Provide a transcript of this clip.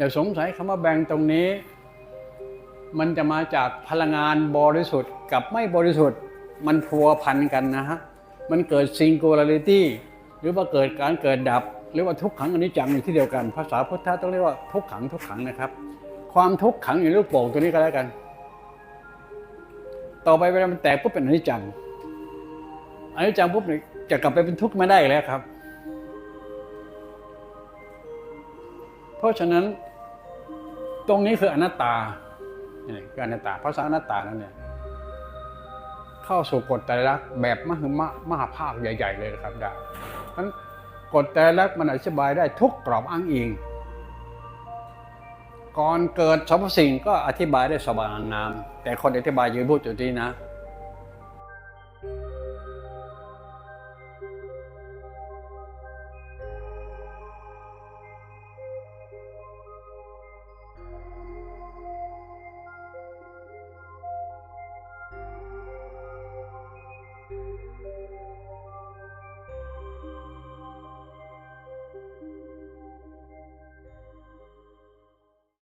อย่าสงสัยคำว่าแบ่งตรงนี้ มันจะมาจากพลังงานบริสุทธิ์กับไม่บริสุทธิ์ มันพัวพันกันนะฮะ มันเกิด singularity หรือว่าเกิดการเกิดดับ หรือว่าทุกขังอนิจจังอยู่ที่เดียวกัน ภาษาพุทธะต้องเรียกว่าทุกขังทุกขังนะครับ ความทุกขังอยู่ในลูกโป่งตัวนี้ก็แล้วกัน ต่อไปเวลามันแตกปุ๊บเป็นอนิจจังอนิจจังปุ๊บจะกลับไปเป็นทุกข์ไม่ได้อีกแล้วครับ เพราะฉะนั้น ตรงนี้คืออนัตตานี่คืออนัตตาภาษาอนัตตานั่นเนี่ยเข้าสู่กฎไตรลักษณ์แบบมหึมะมหาภาคใหญ่ ๆ เลยนะครับด้เพราะฉะนั้นกฎไตรลักษณ์มันอธิบายได้ทุกกรอบอ้างอิง ก่อนเกิดสรรพสิ่งก็อธิบายได้สบายงาม แต่คนอธิบายยืนพูดจุดนี้นะ